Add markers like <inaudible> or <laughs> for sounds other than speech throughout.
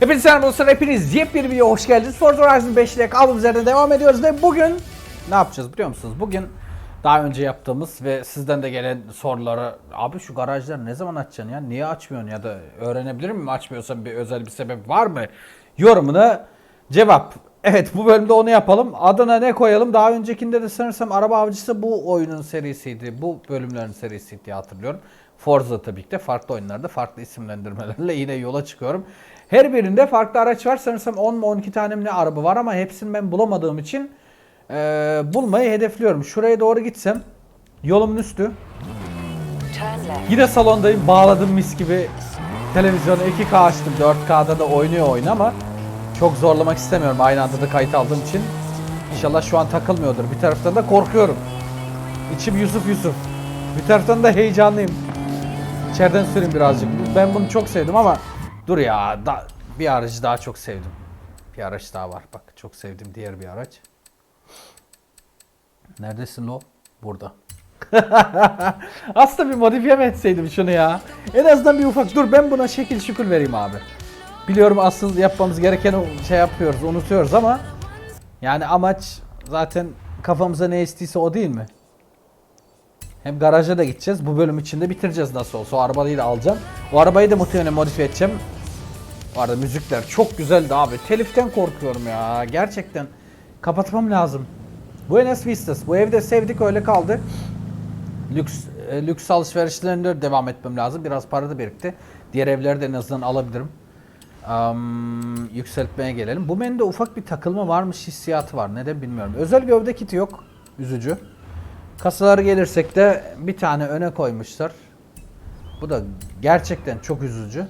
Hepinize selam dostlar, hepiniz yepyeni videoya hoş geldiniz. Forza Horizon 5 ile kaldığımız yerden devam ediyoruz ve bugün ne yapacağız biliyor musunuz? Bugün daha önce yaptığımız ve sizden de gelen soruları abi şu garajları ne zaman açacaksın ya? Niye açmıyorsun ya da öğrenebilir miyim açmıyorsan bir özel bir sebep var mı? Yorumuna cevap. Evet bu bölümde onu yapalım. Adına ne koyalım? Daha öncekinde de sanırsam Araba Avcısı bu oyunun serisiydi. Bu bölümlerin serisiydi diye hatırlıyorum. Forza tabii ki de farklı oyunlarda farklı isimlendirmelerle yine yola çıkıyorum. Her birinde farklı araç var. Sanırsam 10 mu 12 tane mi ne araba var ama hepsini ben bulamadığım için eee, bulmayı hedefliyorum. Şuraya doğru gitsem yolumun üstü. Yine salondayım. Bağladım mis gibi. Televizyonu 2K açtım. 4K'da da oynuyor oyun ama çok zorlamak istemiyorum. Aynı anda da kayıt aldığım için. İnşallah şu an takılmıyordur. Bir taraftan da korkuyorum. İçim Yusuf Yusuf. Bir taraftan da heyecanlıyım. İçeriden süreyim birazcık. Ben bunu çok sevdim ama dur ya da, bir aracı daha çok sevdim. Bir araç daha var. Bak çok sevdim diğer bir araç. Neredesin lo? Burada. <laughs> Aslında bir modifiye mi etseydim şunu ya? En azından bir ufak. Dur ben buna şekil şükür vereyim abi. Biliyorum asıl yapmamız gereken şey yapıyoruz, unutuyoruz ama yani amaç zaten kafamıza ne estiyse o değil mi? Hem garaja da gideceğiz. Bu bölüm içinde bitireceğiz nasıl olsa. O arabayı da alacağım. O arabayı da muhtemelen modifiye edeceğim. Bu arada müzikler çok güzeldi abi. Teliften korkuyorum ya. Gerçekten kapatmam lazım. Buenos Vistas. Bu evde sevdik öyle kaldı. Lüks e, lüks alışverişlerinde devam etmem lazım. Biraz para da birikti. Diğer evleri de en azından alabilirim. Am, yükseltmeye gelelim. Bu menüde ufak bir takılma varmış hissiyatı var. Neden bilmiyorum. Özel gövde kiti yok. Üzücü. Kasalara gelirsek de bir tane öne koymuşlar. Bu da gerçekten çok üzücü.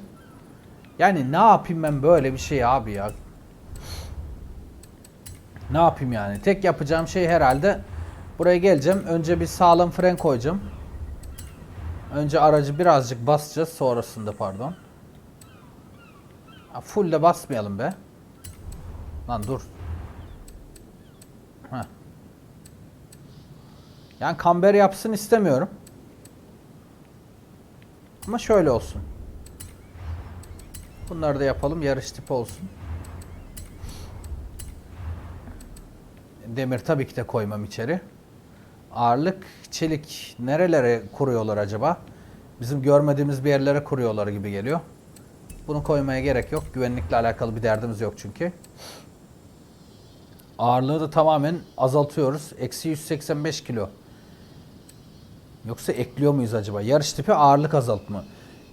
Yani ne yapayım ben böyle bir şey abi ya. Ne yapayım yani? Tek yapacağım şey herhalde buraya geleceğim. Önce bir sağlam fren koyacağım. Önce aracı birazcık basacağız sonrasında pardon. Full de basmayalım be. Lan dur. Heh. Yani kamber yapsın istemiyorum. Ama şöyle olsun. Bunları da yapalım. Yarış tipi olsun. Demir tabii ki de koymam içeri. Ağırlık, çelik nerelere kuruyorlar acaba? Bizim görmediğimiz bir yerlere kuruyorlar gibi geliyor. Bunu koymaya gerek yok. Güvenlikle alakalı bir derdimiz yok çünkü. Ağırlığı da tamamen azaltıyoruz. Eksi 185 kilo. Yoksa ekliyor muyuz acaba? Yarış tipi ağırlık azaltma.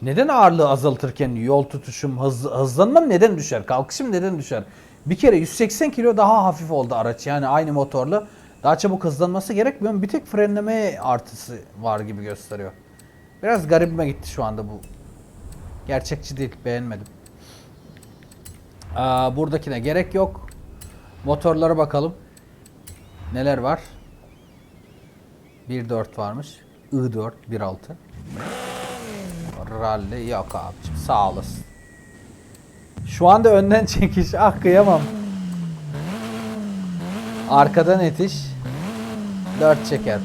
Neden ağırlığı azaltırken yol tutuşum, hız, hızlanmam neden düşer? Kalkışım neden düşer? Bir kere 180 kilo daha hafif oldu araç. Yani aynı motorlu. Daha çabuk hızlanması gerekmiyor. Bir tek frenleme artısı var gibi gösteriyor. Biraz garibime gitti şu anda bu. Gerçekçi değil. Beğenmedim. Aa, buradakine gerek yok. Motorlara bakalım. Neler var? 1.4 varmış. I4 1.6. Rally yok abicim. Sağ olasın. Şu anda önden <laughs> çekiş. Ah kıyamam. Arkadan itiş. 4 çeker.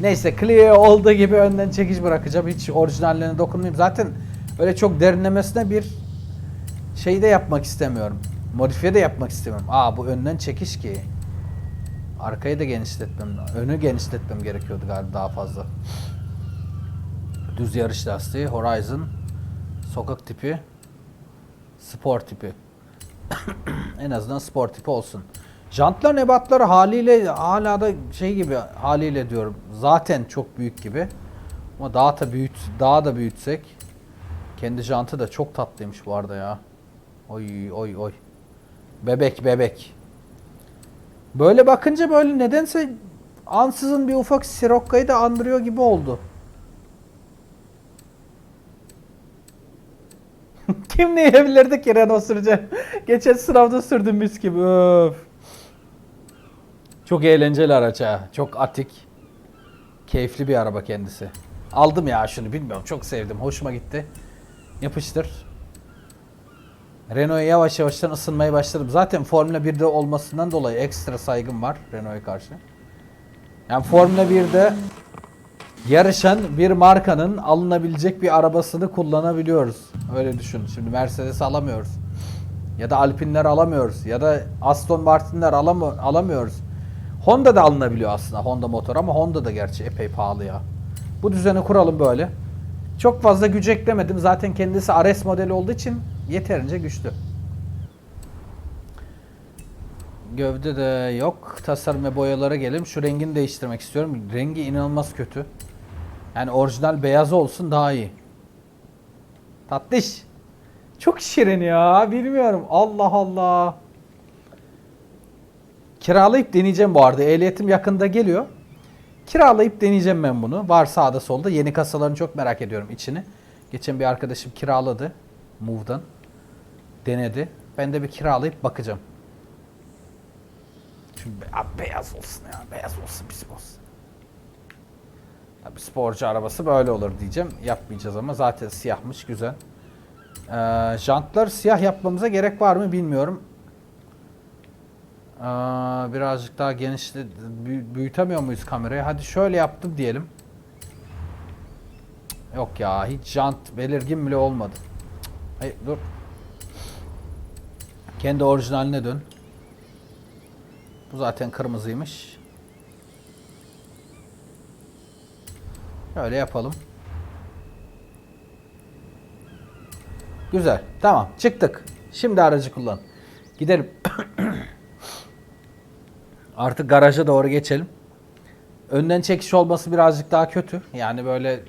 Neyse Clio olduğu gibi önden çekiş bırakacağım. Hiç orijinallerine dokunmayayım. Zaten öyle çok derinlemesine bir şey de yapmak istemiyorum. Modifiye de yapmak istemiyorum. Aa bu önden çekiş ki. Arkayı da genişletmem, önü genişletmem gerekiyordu galiba daha fazla. Düz yarış lastiği, Horizon, sokak tipi, spor tipi. <coughs> en azından spor tipi olsun. Jantların ebatları haliyle hala da şey gibi haliyle diyorum. Zaten çok büyük gibi. Ama daha da büyüt, daha da büyütsek. Kendi jantı da çok tatlıymış bu arada ya. Oy oy oy. Bebek bebek. Böyle bakınca böyle nedense ansızın bir ufak Sirokka'yı da andırıyor gibi oldu. Kim ne yiyebilirdi ki Renault süreceğim? Geçen sınavda sürdüm mis gibi. Öf. Çok eğlenceli araç ha. Çok atik. Keyifli bir araba kendisi. Aldım ya şunu bilmiyorum. Çok sevdim. Hoşuma gitti. Yapıştır. Renault'a yavaş yavaştan ısınmaya başladım. Zaten Formula 1'de olmasından dolayı ekstra saygım var Renault'a karşı. Yani Formula 1'de yarışan bir markanın alınabilecek bir arabasını kullanabiliyoruz. Öyle düşün. Şimdi Mercedes alamıyoruz. Ya da Alpine'ler alamıyoruz. Ya da Aston Martin'ler alamı- alamıyoruz. Honda da alınabiliyor aslında Honda motor ama Honda da gerçi epey pahalı ya. Bu düzeni kuralım böyle. Çok fazla güç eklemedim. Zaten kendisi RS modeli olduğu için yeterince güçlü. Gövde de yok. Tasarım ve boyalara gelelim. Şu rengini değiştirmek istiyorum. Rengi inanılmaz kötü. Yani orijinal beyaz olsun daha iyi. Tatlış. Çok şirin ya. Bilmiyorum. Allah Allah. Kiralayıp deneyeceğim bu arada. Ehliyetim yakında geliyor. Kiralayıp deneyeceğim ben bunu. Var sağda solda. Yeni kasalarını çok merak ediyorum içini. Geçen bir arkadaşım kiraladı. Move'dan. Denedi. Ben de bir kiralayıp bakacağım. Abi beyaz olsun ya. Beyaz olsun bizim olsun. Tabii sporcu arabası böyle olur diyeceğim. Yapmayacağız ama zaten siyahmış güzel. Ee, jantlar siyah yapmamıza gerek var mı bilmiyorum. Ee, birazcık daha genişle büyü- büyütemiyor muyuz kamerayı? Hadi şöyle yaptım diyelim. Yok ya hiç jant belirgin bile olmadı. Hayır dur. Kendi orijinaline dön. Bu zaten kırmızıymış. Öyle yapalım. Güzel. Tamam. Çıktık. Şimdi aracı kullan. Gidelim. <coughs> Artık garaja doğru geçelim. Önden çekiş olması birazcık daha kötü. Yani böyle e,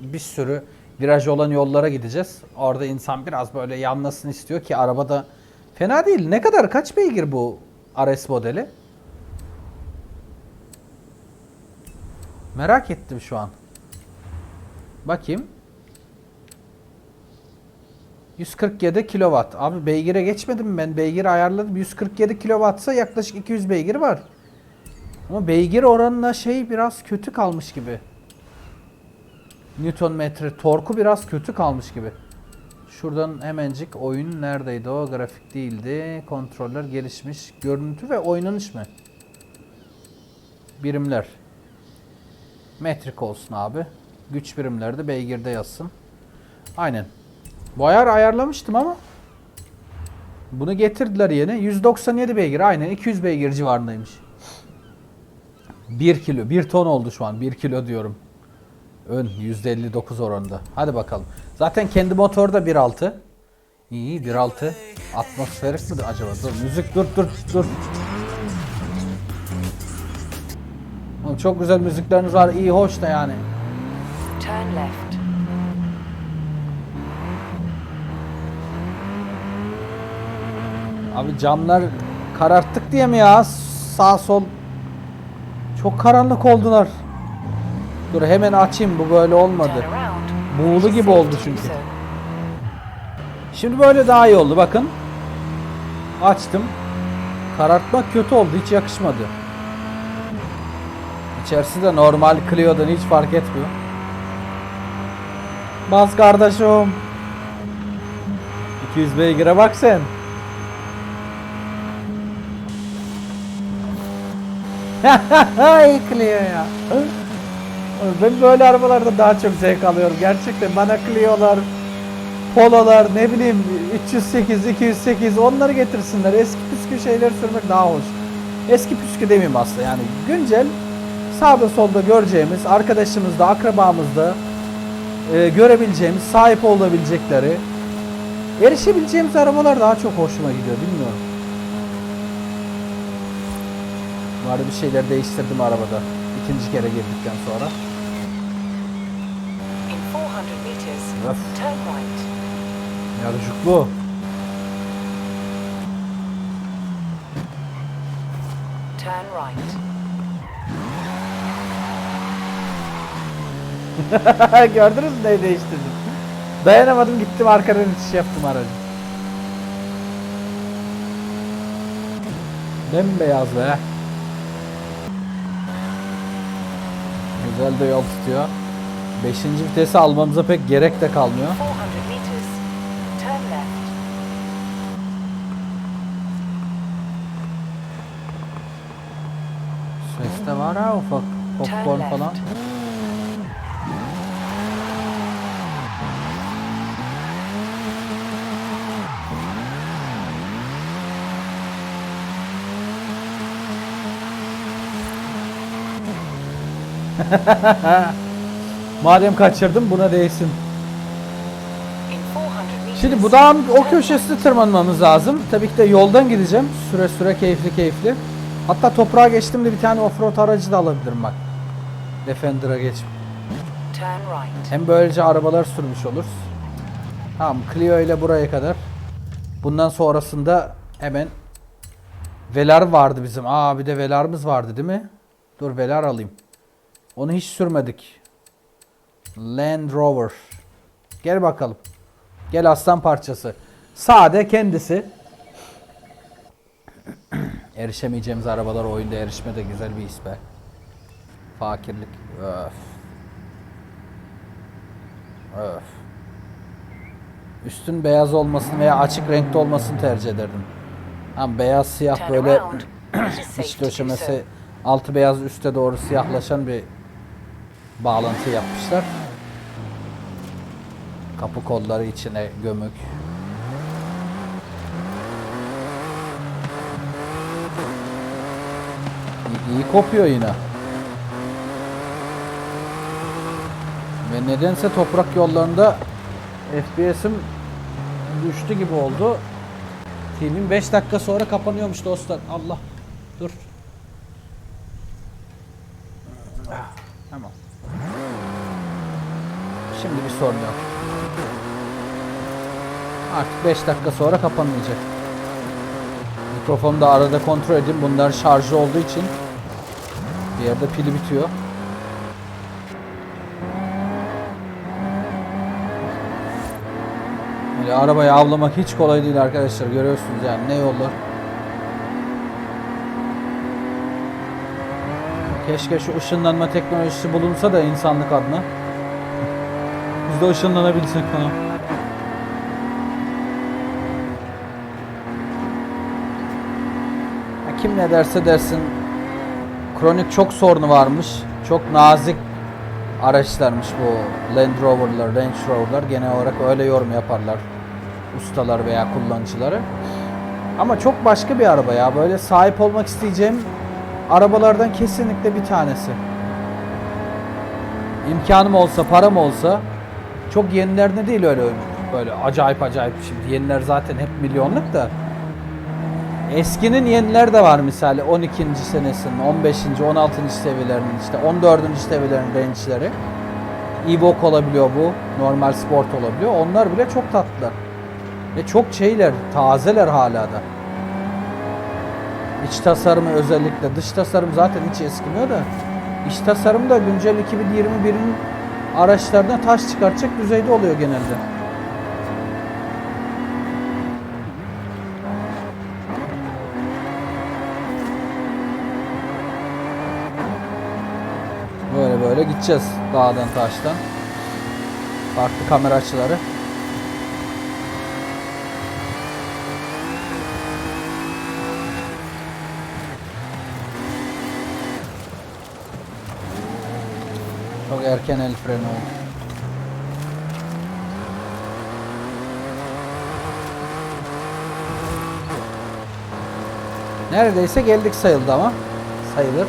bir sürü viraj olan yollara gideceğiz. Orada insan biraz böyle yanlasın istiyor ki arabada fena değil. Ne kadar kaç beygir bu RS modeli? Merak ettim şu an. Bakayım. 147 kilowatt. Abi beygire geçmedim ben? Beygir ayarladım. 147 kilowattsa yaklaşık 200 beygir var. Ama beygir oranına şey biraz kötü kalmış gibi. Newton metre torku biraz kötü kalmış gibi. Şuradan hemencik oyun neredeydi o? Grafik değildi. Kontroller gelişmiş. Görüntü ve oynanış mı? Birimler. Metrik olsun abi. Güç birimleri de beygirde yazsın. Aynen. Bu ayar ayarlamıştım ama bunu getirdiler yine. 197 beygir aynen 200 beygir civarındaymış. 1 kilo 1 ton oldu şu an 1 kilo diyorum. Ön %59 oranında. Hadi bakalım. Zaten kendi motoru da 1.6. İyi 1.6. Atmosferik mi acaba? Dur müzik dur dur dur. Oğlum çok güzel müzikleriniz var. iyi hoş da yani. Turn left. Abi camlar kararttık diye mi ya? Sağ sol. Çok karanlık oldular. Dur hemen açayım bu böyle olmadı. Buğulu gibi oldu çünkü. Şimdi böyle daha iyi oldu bakın. Açtım. Karartmak kötü oldu hiç yakışmadı. İçerisi de normal Clio'dan hiç fark etmiyor. Bas kardeşim. 200 beygire bak sen. <laughs> Clio ya. Ben böyle arabalarda daha çok zevk alıyorum. Gerçekten bana Clio'lar, Polo'lar ne bileyim 308, 208 onları getirsinler. Eski püskü şeyler sürmek daha hoş. Eski püskü demeyeyim aslında yani güncel sağda solda göreceğimiz arkadaşımızda, akrabamızda e, görebileceğimiz, sahip olabilecekleri erişebileceğimiz arabalar daha çok hoşuma gidiyor bilmiyorum. Var bir şeyler değiştirdim arabada. ikinci kere girdikten sonra. In 400 meters, Öf. Yarıcıklı. Turn right. <laughs> Gördünüz mü neyi değiştirdim? Dayanamadım gittim arkadan itiş yaptım aracı. Bembeyaz be. Güzel de yol tutuyor. Beşinci vitesi almamıza pek gerek de kalmıyor. 400 meters, turn left. Ses de var ha ufak. Popcorn falan. <laughs> Madem kaçırdım buna değsin. In 400 meters. Şimdi bu dağın o köşesine tırmanmamız lazım. Tabii ki de yoldan gideceğim. Süre süre keyifli keyifli. Hatta toprağa geçtim de bir tane offroad aracı da alabilirim bak. Defender'a geç. Hem böylece arabalar sürmüş oluruz. Tamam Clio ile buraya kadar. Bundan sonrasında hemen Velar vardı bizim. Aa bir de Velar'ımız vardı değil mi? Dur Velar alayım. Onu hiç sürmedik. Land Rover. Gel bakalım. Gel aslan parçası. Sade kendisi. <clears throat> Erişemeyeceğimiz arabalar oyunda erişme de güzel bir his be. Fakirlik. Öf. Öf. Üstün beyaz olmasını veya açık renkte olmasını tercih ederdim. Ama beyaz siyah böyle <clears throat> iç döşemesi altı beyaz üste doğru siyahlaşan bir bağlantı yapmışlar. Kapı kolları içine gömük. İyi, iyi kopuyor yine. Ve nedense toprak yollarında FPS'im düştü gibi oldu. Filmin 5 dakika sonra kapanıyormuş dostlar. Allah. Dur. Ah, Tamam. Şimdi bir sorun. Artık 5 dakika sonra kapanmayacak. Mikrofonu da arada kontrol edin. Bunlar şarjı olduğu için bir yerde pili bitiyor. Böyle arabayı avlamak hiç kolay değil arkadaşlar. Görüyorsunuz yani ne yollar. Keşke şu ışınlanma teknolojisi bulunsa da insanlık adına. De ışınlanabilsek falan. Ya Kim ne derse dersin kronik çok sorunu varmış. Çok nazik araçlarmış bu Land Rover'lar, Range Rover'lar. Genel olarak öyle yorum yaparlar ustalar veya kullanıcıları. Ama çok başka bir araba ya. Böyle sahip olmak isteyeceğim arabalardan kesinlikle bir tanesi. İmkanım olsa, param olsa çok yenilerine değil öyle böyle acayip acayip şimdi yeniler zaten hep milyonluk da eskinin yeniler de var misali 12. senesinin 15. 16. seviyelerinin işte 14. seviyelerinin range'leri Evoque olabiliyor bu normal sport olabiliyor onlar bile çok tatlılar ve çok şeyler tazeler hala da İç tasarımı özellikle dış tasarım zaten hiç eskimiyor da iç tasarım da güncel 2021'in araçlardan taş çıkartacak düzeyde oluyor genelde. Böyle böyle gideceğiz dağdan taştan. Farklı kamera açıları. Çok erken el freni oldu. Neredeyse geldik sayıldı ama. Sayılır.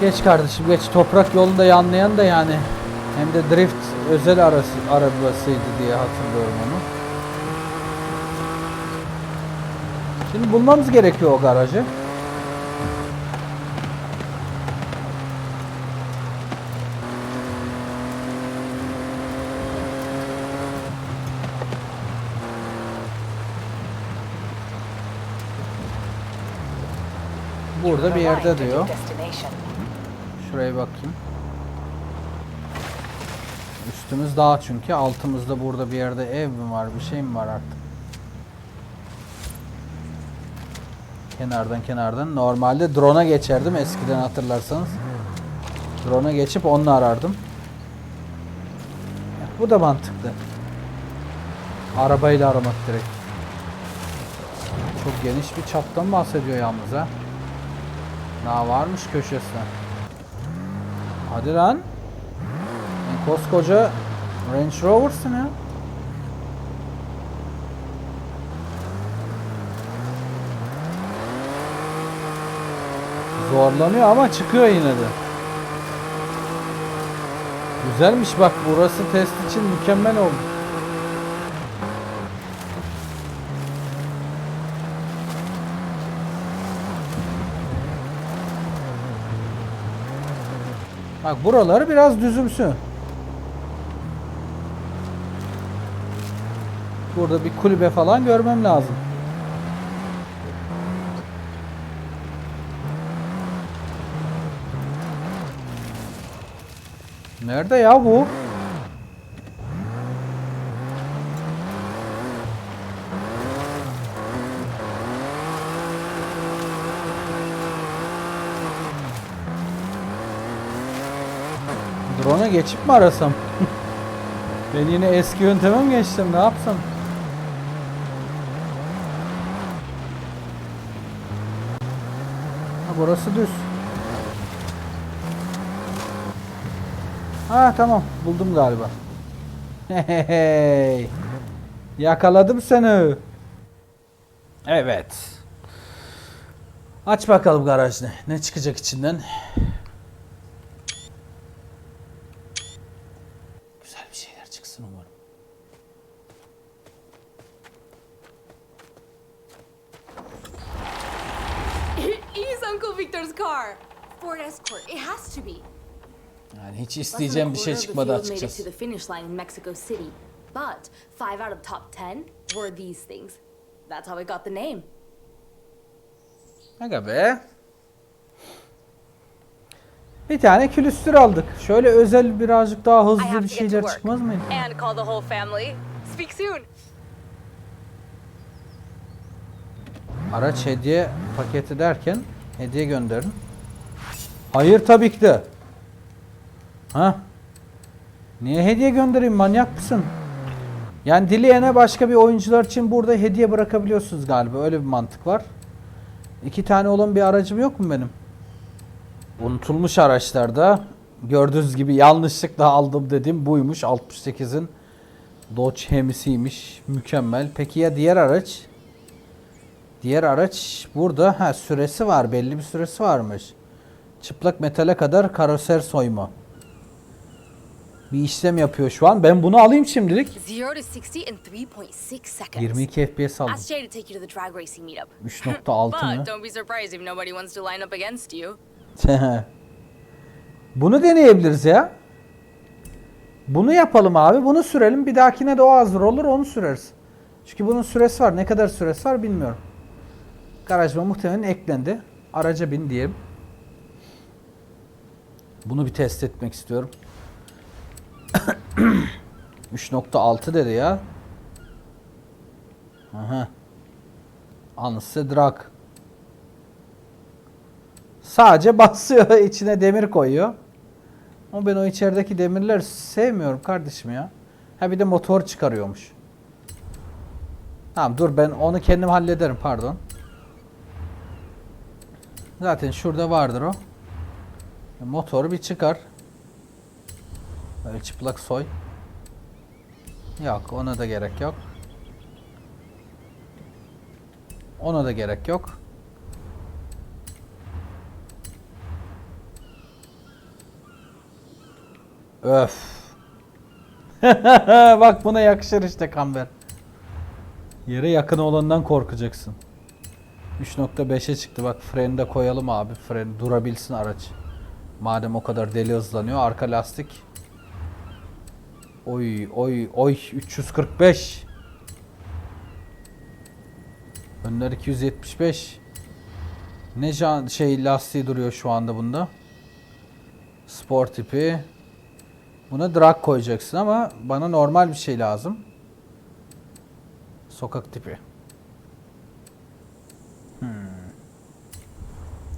Geç kardeşim geç. Toprak yolunda yanlayan da yani. Hem de drift özel arası, arabasıydı diye hatırlıyorum onu. Şimdi bulmamız gerekiyor o garajı. Burada bir yerde diyor. Şuraya bakayım. Üstümüz dağ çünkü. Altımızda burada bir yerde ev mi var? Bir şey mi var artık? Kenardan kenardan. Normalde drone'a geçerdim eskiden hatırlarsanız. Drone'a geçip onunla arardım. Bu da mantıklı. Arabayla aramak direkt. Çok geniş bir çaptan bahsediyor yalnız ha. Daha varmış köşesine. Hadi lan. Koskoca Range Rover'sın ya. Zorlanıyor ama çıkıyor yine de. Güzelmiş bak burası test için mükemmel oldu. Bak buraları biraz düzümsü. Burada bir kulübe falan görmem lazım. Nerede ya bu? Drone'a geçip mi arasam? <laughs> ben yine eski yönteme mi geçtim? Ne yapsam? Ha, burası düz. Ha tamam buldum galiba. <laughs> Hey, Yakaladım seni. Evet. Aç bakalım garaj ne? Ne çıkacak içinden? Yani hiç isteyeceğim bir şey çıkmadı açıkçası. but five out of the top ten were these things. That's how it got the name. Aga be. Bir tane külüstür aldık. Şöyle özel birazcık daha I hızlı bir şeyler çıkmaz mıydı? And call the whole family. Speak soon. Araç hediye paketi derken hediye gönderin. Hayır tabii ki de. Ha? Niye hediye göndereyim manyak mısın? Yani dileyene başka bir oyuncular için burada hediye bırakabiliyorsunuz galiba. Öyle bir mantık var. İki tane olan bir aracım yok mu benim? Unutulmuş araçlarda gördüğünüz gibi yanlışlıkla aldım dediğim buymuş. 68'in Dodge Hemi'siymiş. Mükemmel. Peki ya diğer araç? Diğer araç burada. Ha süresi var. Belli bir süresi varmış. Çıplak metale kadar karoser soyma. Bir işlem yapıyor şu an. Ben bunu alayım şimdilik. 0 to 60 in 3.6 seconds. 22 FPS aldım. Ask Jay to take you to the drag racing meetup. 3.6 mı? Bunu deneyebiliriz ya. Bunu yapalım abi. Bunu sürelim. Bir dahakine de o hazır olur. Onu süreriz. Çünkü bunun süresi var. Ne kadar süresi var bilmiyorum. Garajıma muhtemelen eklendi. Araca bin diyelim. Bunu bir test etmek istiyorum. <coughs> 3.6 dedi ya. Aha. Anısı drag. Sadece <laughs> basıyor içine demir koyuyor. Ama ben o içerideki demirleri sevmiyorum kardeşim ya. Ha bir de motor çıkarıyormuş. Tamam dur ben onu kendim hallederim pardon. Zaten şurada vardır o. Motoru bir çıkar. Böyle çıplak soy. Yok ona da gerek yok. Ona da gerek yok. Öf. <laughs> Bak buna yakışır işte kamber. Yere yakın olandan korkacaksın. 3.5'e çıktı bak freni de koyalım abi. Fren durabilsin araç. Madem o kadar deli hızlanıyor. Arka lastik. Oy oy oy 345. Önler 275. Ne can şey lastiği duruyor şu anda bunda. Spor tipi. Buna drag koyacaksın ama bana normal bir şey lazım. Sokak tipi. Hmm.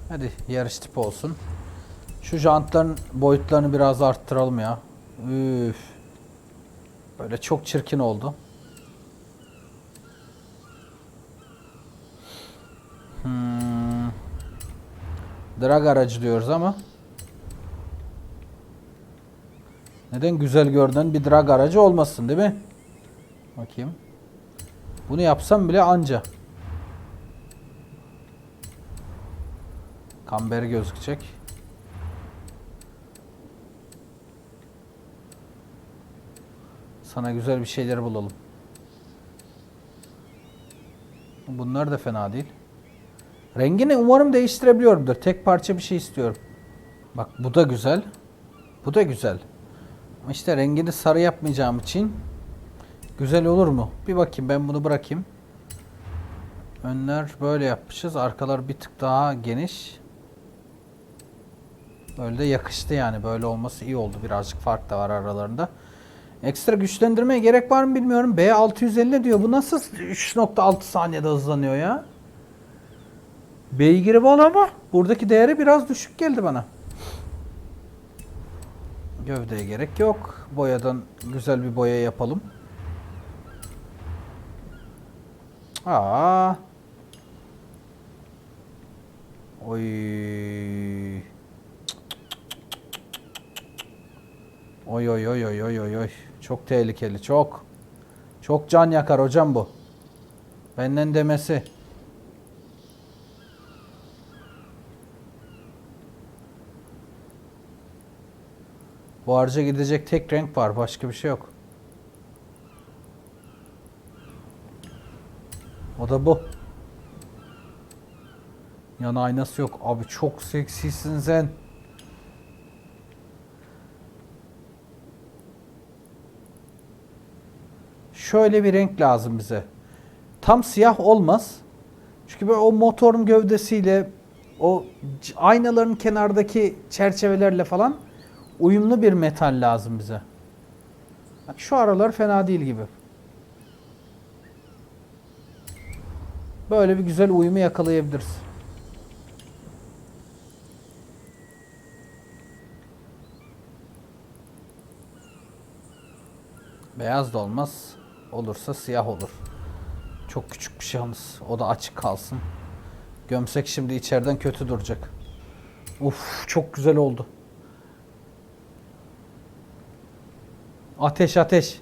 Hadi yarış tipi olsun. Şu jantların boyutlarını biraz arttıralım ya. Üf. Böyle çok çirkin oldu. Hmm. Drag aracı diyoruz ama. Neden güzel görünen bir drag aracı olmasın değil mi? Bakayım. Bunu yapsam bile anca. Kamber gözükecek. Sana güzel bir şeyler bulalım. Bunlar da fena değil. Rengini umarım değiştirebiliyorumdur. Tek parça bir şey istiyorum. Bak bu da güzel. Bu da güzel. Ama işte rengini sarı yapmayacağım için güzel olur mu? Bir bakayım ben bunu bırakayım. Önler böyle yapmışız. Arkalar bir tık daha geniş. Böyle de yakıştı yani. Böyle olması iyi oldu. Birazcık fark da var aralarında. Ekstra güçlendirmeye gerek var mı bilmiyorum. B650 diyor. Bu nasıl 3.6 saniyede hızlanıyor ya? Beygiri bol ama buradaki değeri biraz düşük geldi bana. Gövdeye gerek yok. Boyadan güzel bir boya yapalım. Aa. Oy. Oy oy oy oy oy oy oy. Çok tehlikeli çok. Çok can yakar hocam bu. Benden demesi. Bu harca gidecek tek renk var. Başka bir şey yok. O da bu. Yan aynası yok. Abi çok seksisin sen. Şöyle bir renk lazım bize. Tam siyah olmaz. Çünkü böyle o motorun gövdesiyle o aynaların kenardaki çerçevelerle falan uyumlu bir metal lazım bize. Bak şu aralar fena değil gibi. Böyle bir güzel uyumu yakalayabiliriz. Beyaz da olmaz. Olursa siyah olur. Çok küçük bir şey yalnız. O da açık kalsın. Gömsek şimdi içeriden kötü duracak. Uf çok güzel oldu. Ateş ateş.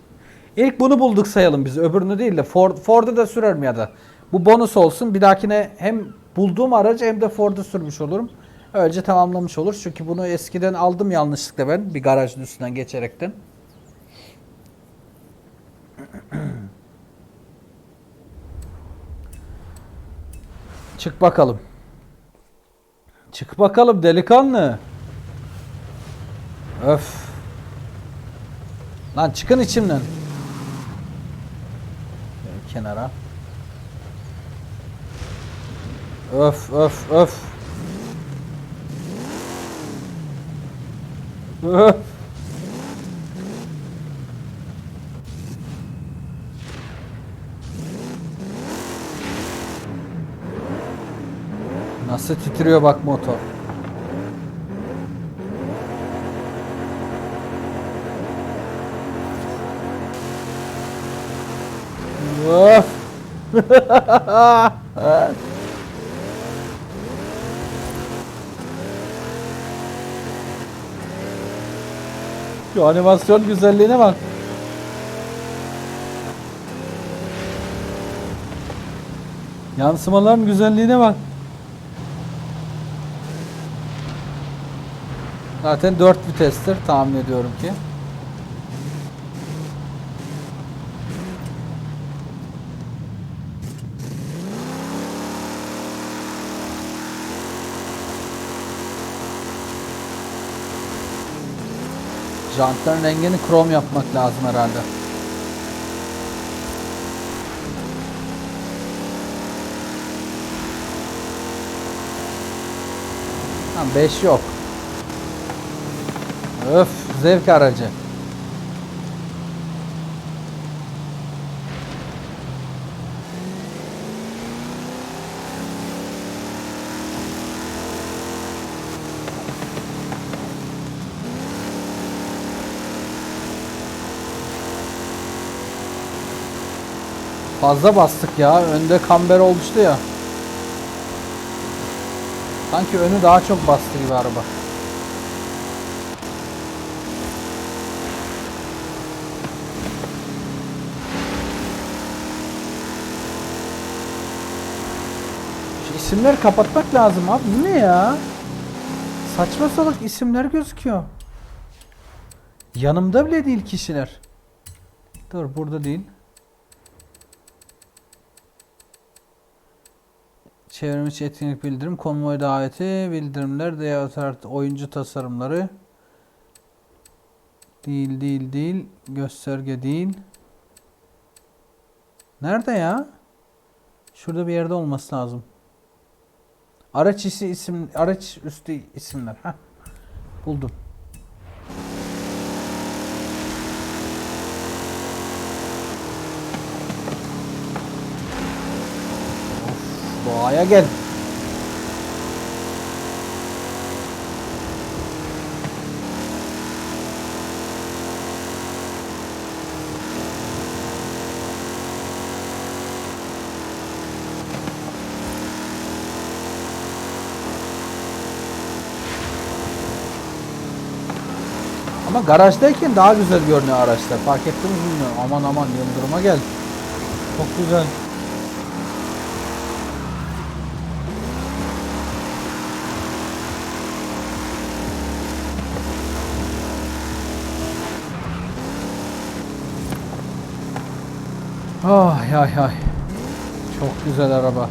İlk bunu bulduk sayalım biz. Öbürünü değil de Ford, Ford'u da sürerim ya da. Bu bonus olsun. Bir dahakine hem bulduğum aracı hem de Ford'u sürmüş olurum. Öylece tamamlamış olur. Çünkü bunu eskiden aldım yanlışlıkla ben. Bir garajın üstünden geçerekten. Çık bakalım. Çık bakalım delikanlı. Öf. Lan çıkın içimden. Şöyle kenara. Öf öf öf. Öf. Nasıl titriyor bak motor. Of. <laughs> Şu animasyon güzelliğine bak. Yansımaların güzelliğine bak. Zaten 4 vitestir tahmin ediyorum ki. Jantların rengini krom yapmak lazım herhalde. Tamam 5 yok. Öf zevk aracı. Fazla bastık ya. Önde kamber oluştu ya. Sanki önü daha çok bastı gibi araba. Şu isimleri kapatmak lazım abi. Bu ne ya? saçma salak isimler gözüküyor. Yanımda bile değil kişiler. Dur burada değil. Çevrimiçi etkinlik bildirim, konvoy daveti, bildirimler, deyatar oyuncu tasarımları. Değil, değil, değil. Gösterge değil. Nerede ya? Şurada bir yerde olması lazım. Araç içi isim, araç üstü isimler. Heh. Buldum. Of, doğaya gel. Garajdayken daha güzel görünüyor araçlar. Fark ettiniz mi bilmiyorum. Aman aman yıldırıma gel. Çok güzel. Ay ay ay. Çok güzel araba.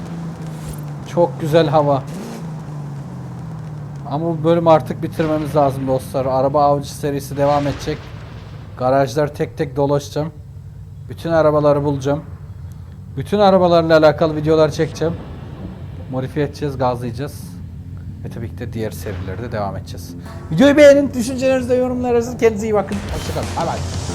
Çok güzel hava. Ama bu bölümü artık bitirmemiz lazım dostlar. Araba avcı serisi devam edecek. Garajlar tek tek dolaşacağım. Bütün arabaları bulacağım. Bütün arabalarla alakalı videolar çekeceğim. Modifiye edeceğiz, gazlayacağız. Ve tabii ki de diğer serilerde devam edeceğiz. Videoyu beğenin, düşüncelerinizi de yorumlarınızı. Kendinize iyi bakın. Hoşçakalın. Bay bay.